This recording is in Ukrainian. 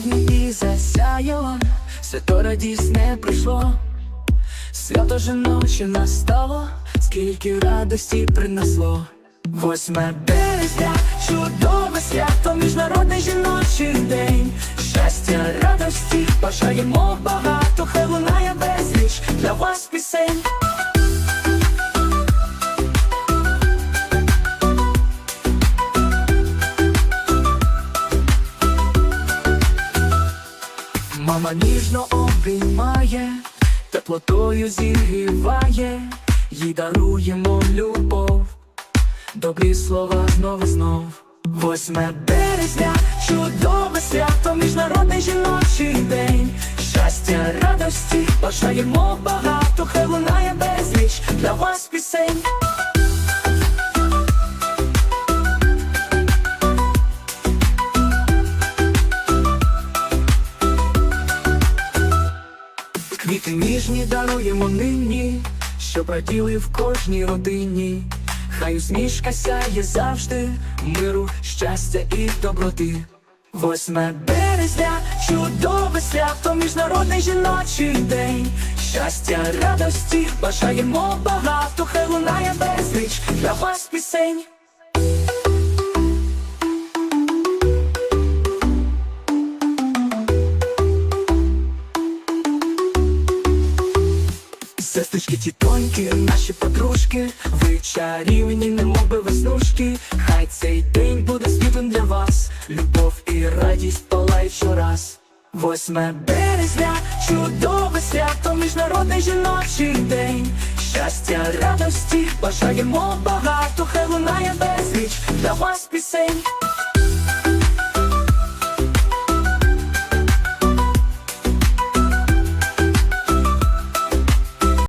дні і засяяло, свято радісне прийшло, свято же ночі настало, скільки радості принесло. Восьме, березня, чудове свято, міжнародний жіночий день. Щастя, радості, бажаємо багато. Мама ніжно обіймає, теплотою зігріває, їй даруємо любов, добрі слова знов і знов. Восьме березня, чудове свято, міжнародний жіночий день. Щастя, радості, бажаємо багато, хай лунає безліч для вас пісень. Квіти ніжні даруємо нині, щоб раділи в кожній родині. Хай усмішка сяє завжди, миру, щастя і доброти. Восьме березня, чудове свято, міжнародний жіночий день. Щастя, радості, бажаємо багато, хай лунає безліч для вас пісень. Сестрички, тітоньки, наші подружки, ви чарівні, немоби веснушки. Хай цей день буде світлим для вас. Любов і радість палають щораз. Восьме березня, чудове свято, міжнародний жіночий день. Щастя, радості, бажаємо багато, хай лунає безліч для вас пісень.